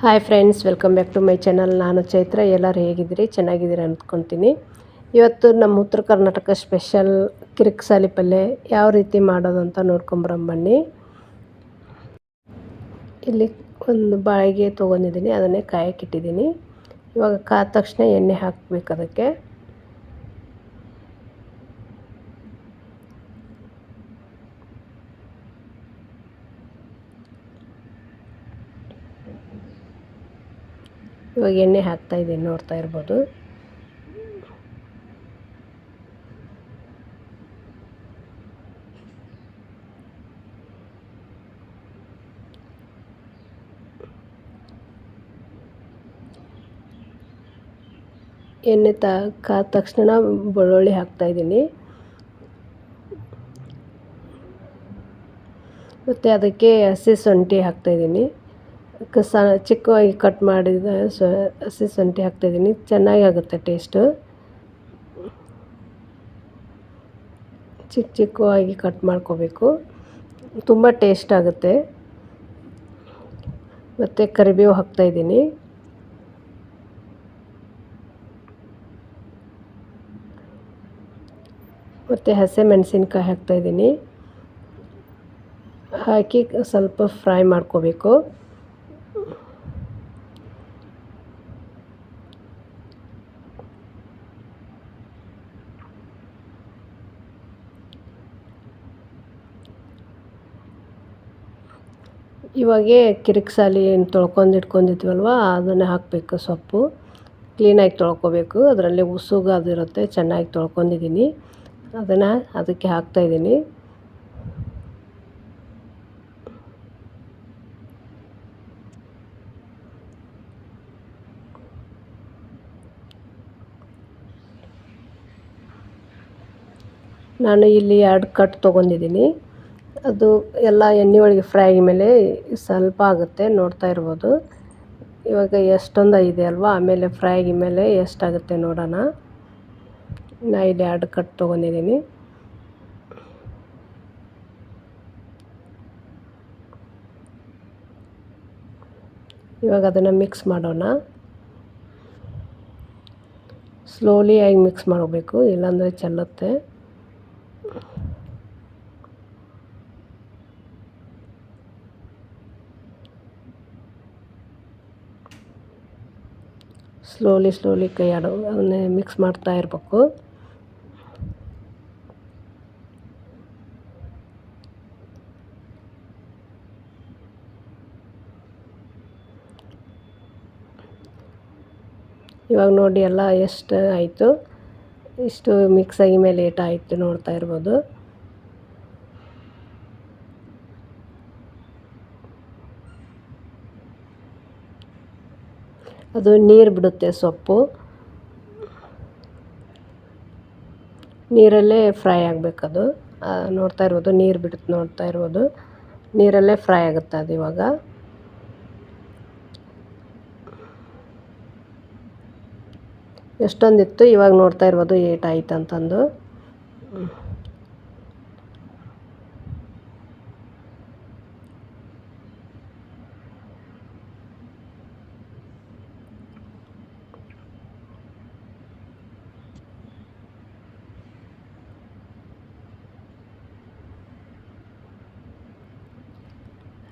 Hi friends welcome back to my channel ನಾನು ಚೈತ್ರ. ಎಲ್ಲರೂ ಹೇಗಿದ್ದೀರಿ? ಚೆನ್ನಾಗಿದ್ದೀರಿ ಅಂದ್ಕೊತೀನಿ ಇವತ್ತು ನಮ್ಮ ಉತ್ತರ ಕರ್ನಾಟಕ ಸ್ಪೆಷಲ್ ಕಿರಿಕ್ಸಾಲಿ ಪಲ್ಯ ಯಾವ ರೀತಿ ಮಾಡೋದು ಅಂತ ನೋಡ್ಕೊಂಬರಂಬನ್ನಿ ಇಲ್ಲಿ ಒಂದು ಬಾಳಿಗೆ ತೊಗೊಂಡಿದ್ದೀನಿ, ಅದನ್ನೇ ಕಾಯಕ್ಕಿಟ್ಟಿದ್ದೀನಿ ಇವಾಗ ಕಾದ ತಕ್ಷಣ ಎಣ್ಣೆ ಹಾಕಬೇಕು ಅದಕ್ಕೆ. ಇವಾಗ ಎಣ್ಣೆ ಹಾಕ್ತಾ ಇದ್ದೀನಿ, ನೋಡ್ತಾ ಇರ್ಬೋದು. ಎಣ್ಣೆ ತ, ಕಾದ ತಕ್ಷಣ ಬೆಳ್ಳುಳ್ಳಿ ಹಾಕ್ತಾಯಿದ್ದೀನಿ ಮತ್ತು ಅದಕ್ಕೆ ಹಸಿ ಶುಂಠಿ ಹಾಕ್ತಾಯಿದ್ದೀನಿ ಸ, ಚಿಕ್ಕವಾಗಿ ಕಟ್ ಮಾಡಿದ ಸ, ಹಸಿ ಶುಂಠಿ ಹಾಕ್ತಾಯಿದ್ದೀನಿ ಚೆನ್ನಾಗಿ ಆಗುತ್ತೆ ಟೇಸ್ಟು ಚಿಕ್ಕ ಚಿಕ್ಕವಾಗಿ ಕಟ್ ಮಾಡ್ಕೋಬೇಕು. ತುಂಬ ಟೇಸ್ಟ್ ಆಗುತ್ತೆ. ಮತ್ತು ಕರಿಬೇವು ಹಾಕ್ತಾಯಿದ್ದೀನಿ ಮತ್ತು ಹಸೆ ಮೆಣಸಿನ್ಕಾಯಿ ಹಾಕ್ತಾಯಿದ್ದೀನಿ ಹಾಕಿ ಸ್ವಲ್ಪ ಫ್ರೈ ಮಾಡ್ಕೋಬೇಕು. ಇವಾಗೆ ಕಿರಿಕ್ಸಾಲಿ ಏನು ತೊಳ್ಕೊಂಡು ಇಟ್ಕೊಂಡಿದ್ವಲ್ವ, ಅದನ್ನೇ ಹಾಕಬೇಕು ಸೊಪ್ಪು. ಕ್ಲೀನಾಗಿ ತೊಳ್ಕೊಬೇಕು. ಅದರಲ್ಲಿ ಉಸುಗು ಅದು ಇರುತ್ತೆ, ಚೆನ್ನಾಗಿ ತೊಳ್ಕೊಂಡಿದ್ದೀನಿ ಅದನ್ನು ಅದಕ್ಕೆ ಹಾಕ್ತಾಯಿದ್ದೀನಿ ನಾನು ಇಲ್ಲಿ ಎರಡು ಕಟ್ ತೊಗೊಂಡಿದ್ದೀನಿ ಅದು ಎಲ್ಲ ಎಣ್ಣೆ ಒಳಗೆ ಫ್ರೈ ಮೇಲೆ ಸ್ವಲ್ಪ ಆಗುತ್ತೆ, ನೋಡ್ತಾ ಇರ್ಬೋದು. ಇವಾಗ ಎಷ್ಟೊಂದು ಇದೆ ಅಲ್ವಾ? ಆಮೇಲೆ ಫ್ರೈ ಮೇಲೆ ಎಷ್ಟಾಗುತ್ತೆ ನೋಡೋಣ. ನಾ ಇಲ್ಲಿ ಎರಡು ಕಟ್ ತೊಗೊಂಡಿದ್ದೀನಿ ಇವಾಗ ಅದನ್ನು ಮಿಕ್ಸ್ ಮಾಡೋಣ. ಸ್ಲೋಲಿಯಾಗಿ ಮಿಕ್ಸ್ ಮಾಡಬೇಕು, ಇಲ್ಲಾಂದರೆ ಚೆಲ್ಲುತ್ತೆ. ಸ್ಲೋಲಿ ಸ್ಲೋಲಿ ಕೈ ಆಡೋ, ಅದನ್ನೇ ಮಿಕ್ಸ್ ಮಾಡ್ತಾ ಇರಬೇಕು. ಇವಾಗ ನೋಡಿ ಎಲ್ಲ ಎಷ್ಟು ಆಯಿತು. ಇಷ್ಟು ಮಿಕ್ಸ್ ಆಗಿ ಮೇಲೆ ಏಟಾಯಿತು ನೋಡ್ತಾ ಇರ್ಬೋದು. ಅದು ನೀರು ಬಿಡುತ್ತೆ ಸೊಪ್ಪು. ನೀರಲ್ಲೇ ಫ್ರೈ ಆಗಬೇಕದು. ನೋಡ್ತಾ ಇರ್ಬೋದು, ನೀರು ಬಿಡುತ್ತೆ ನೋಡ್ತಾ ಇರ್ಬೋದು. ನೀರಲ್ಲೇ ಫ್ರೈ ಆಗುತ್ತೆ ಅದು ಇವಾಗ. ಎಷ್ಟೊಂದಿತ್ತು, ಇವಾಗ ನೋಡ್ತಾ ಇರ್ಬೋದು, ಏಟ್ ಆಯ್ತು ಅಂತಂದು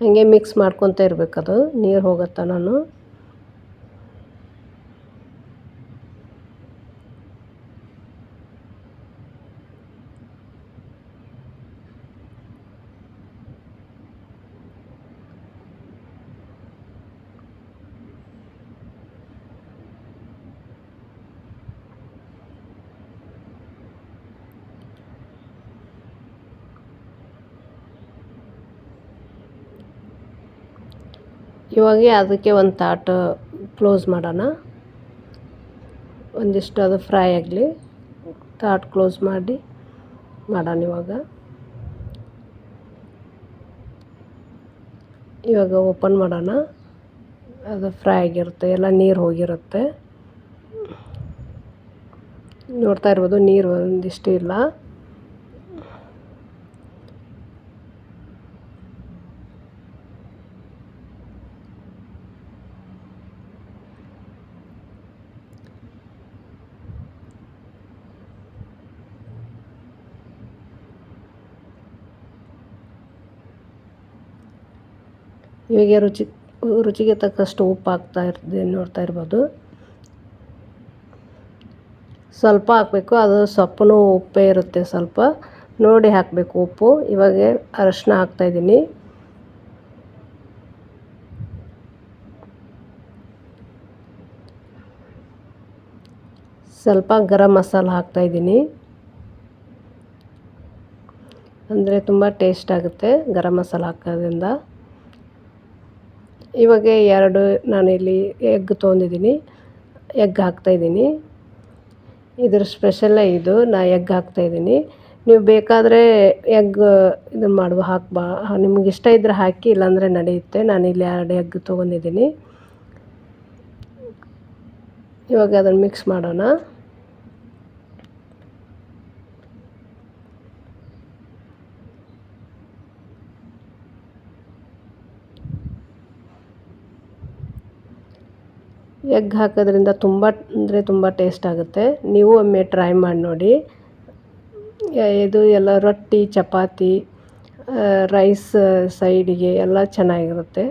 ಹಾಗೆ ಮಿಕ್ಸ್ ಮಾಡ್ಕೊತ ಇರಬೇಕದು ನೀರು ಹೋಗತ್ತ ನಾನು ಇವಾಗ ಅದಕ್ಕೆ ಒಂದು ತಾಟು ಕ್ಲೋಸ್ ಮಾಡೋಣ. ಒಂದಿಷ್ಟು ಅದು ಫ್ರೈ ಆಗಲಿ. ತಾಟ್ ಕ್ಲೋಸ್ ಮಾಡಿ ಮಾಡೋಣ ಇವಾಗ. ಇವಾಗ ಓಪನ್ ಮಾಡೋಣ. ಅದು ಫ್ರೈ ಆಗಿರುತ್ತೆ, ಎಲ್ಲ ನೀರು ಹೋಗಿರುತ್ತೆ. ನೋಡ್ತಾ ಇರ್ಬೋದು, ನೀರು ಒಂದಿಷ್ಟು ಇಲ್ಲ. ಇವಾಗ ರುಚಿ, ರುಚಿಗೆ ತಕ್ಕಷ್ಟು ಉಪ್ಪು ಹಾಕ್ತಾ ಇರ್ತೀನಿ ನೋಡ್ತಾ ಇರ್ಬೋದು. ಸ್ವಲ್ಪ ಹಾಕಬೇಕು, ಅದು ಸೊಪ್ಪು ಉಪ್ಪೇ ಇರುತ್ತೆ ಸ್ವಲ್ಪ. ನೋಡಿ ಹಾಕಬೇಕು ಉಪ್ಪು, ಇವಾಗ ಅರಶಿನ ಹಾಕ್ತಾಯಿದ್ದೀನಿ ಸ್ವಲ್ಪ ಗರಂ ಮಸಾಲ ಹಾಕ್ತಾಯಿದ್ದೀನಿ ಅಂದರೆ ತುಂಬ ಟೇಸ್ಟ್ ಆಗುತ್ತೆ ಗರಂ ಮಸಾಲ ಹಾಕೋದ್ರಿಂದ. ಇವಾಗ ಎರಡು ನಾನಿಲ್ಲಿ ಎಗ್ ತೊಗೊಂಡಿದ್ದೀನಿ ಎಗ್ ಹಾಕ್ತಾಯಿದ್ದೀನಿ ಇದ್ರ ಸ್ಪೆಷಲ್ಲೇ ಇದು, ನಾ ಎಗ್ ಹಾಕ್ತಾಯಿದ್ದೀನಿ ನೀವು ಬೇಕಾದರೆ ಎಗ್ ಇದನ್ನು ಮಾಡುವ ಹಾಕ್ಬಾ ನಿಮ್ಗೆ ಇಷ್ಟ ಇದ್ದರೆ ಹಾಕಿ, ಇಲ್ಲಾಂದರೆ ನಡೆಯುತ್ತೆ. ನಾನಿಲ್ಲಿ ಎರಡು ಎಗ್ ತೊಗೊಂಡಿದ್ದೀನಿ. ಇವಾಗ ಅದನ್ನು ಮಿಕ್ಸ್ ಮಾಡೋಣ. ಎಗ್ ಹಾಕೋದ್ರಿಂದ ತುಂಬ, ಅಂದರೆ ತುಂಬ ಟೇಸ್ಟ್ ಆಗುತ್ತೆ. ನೀವು ಒಮ್ಮೆ ಟ್ರೈ ಮಾಡಿ ನೋಡಿ. ಇದು ಎಲ್ಲ ರೊಟ್ಟಿ, ಚಪಾತಿ ರೈಸ್ ಸೈಡಿಗೆ ಎಲ್ಲ ಚೆನ್ನಾಗಿರುತ್ತೆ.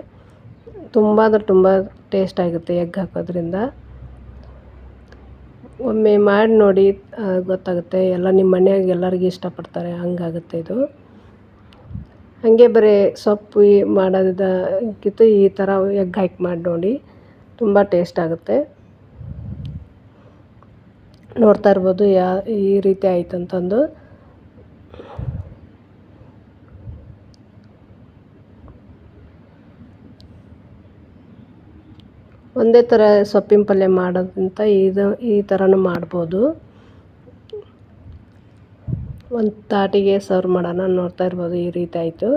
ತುಂಬ ಅಂದರೆ ತುಂಬ ಟೇಸ್ಟ್ ಆಗುತ್ತೆ ಎಗ್ ಹಾಕೋದ್ರಿಂದ. ಒಮ್ಮೆ ಮಾಡಿ ನೋಡಿ ಗೊತ್ತಾಗುತ್ತೆ. ಎಲ್ಲ ನಿಮ್ಮ ಮನೆಯಾಗ ಎಲ್ಲರಿಗೂ ಇಷ್ಟಪಡ್ತಾರೆ. ಹಂಗಾಗುತ್ತೆ ಇದು. ಹಾಗೆ ಬರೀ ಸೊಪ್ಪು ಮಾಡೋದಕ್ಕಿಂತ ಈ ಥರ ಎಗ್ ಹಾಕಿ ಮಾಡಿ ನೋಡಿ. ತುಂಬ ಟೇಸ್ಟ್ ಆಗುತ್ತೆ. ನೋಡ್ತಾ ಇರ್ಬೋದು ಯಾ, ಈ ರೀತಿ ಆಯ್ತು ಅಂತಂದು. ಒಂದೇ ಥರ ಸೊಪ್ಪಿನ ಪಲ್ಯ ಮಾಡೋದಂತ ಇದು, ಈ ಥರನೂ ಮಾಡ್ಬೋದು. ಒಂದು ತಾಟಿಗೆ ಸರ್ವ್ ಮಾಡೋಣ, ನೋಡ್ತಾ ಇರ್ಬೋದು ಈ ರೀತಿ ಆಯಿತು.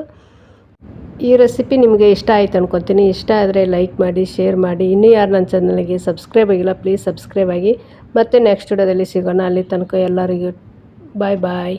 ಈ ರೆಸಿಪಿ ನಿಮಗೆ ಇಷ್ಟ ಆಯ್ತು ಅಂದ್ಕೊತೀನಿ ಇಷ್ಟ ಆದರೆ ಲೈಕ್ ಮಾಡಿ ಶೇರ್ ಮಾಡಿ. ಇನ್ನೂ ಯಾರು ನನ್ನ ಚಾನಲ್ಗೆ ಸಬ್ಸ್ಕ್ರೈಬ್ ಆಗಿಲ್ಲ ಪ್ಲೀಸ್ ಸಬ್ಸ್ಕ್ರೈಬ್ ಆಗಿ. ಮತ್ತೆ ನೆಕ್ಸ್ಟ್ ವಿಡಿಯೋದಲ್ಲಿ ಸಿಗೋಣ. ಅಲ್ಲಿ ತನಕ ಎಲ್ಲರಿಗೂ ಬಾಯ್ ಬಾಯ್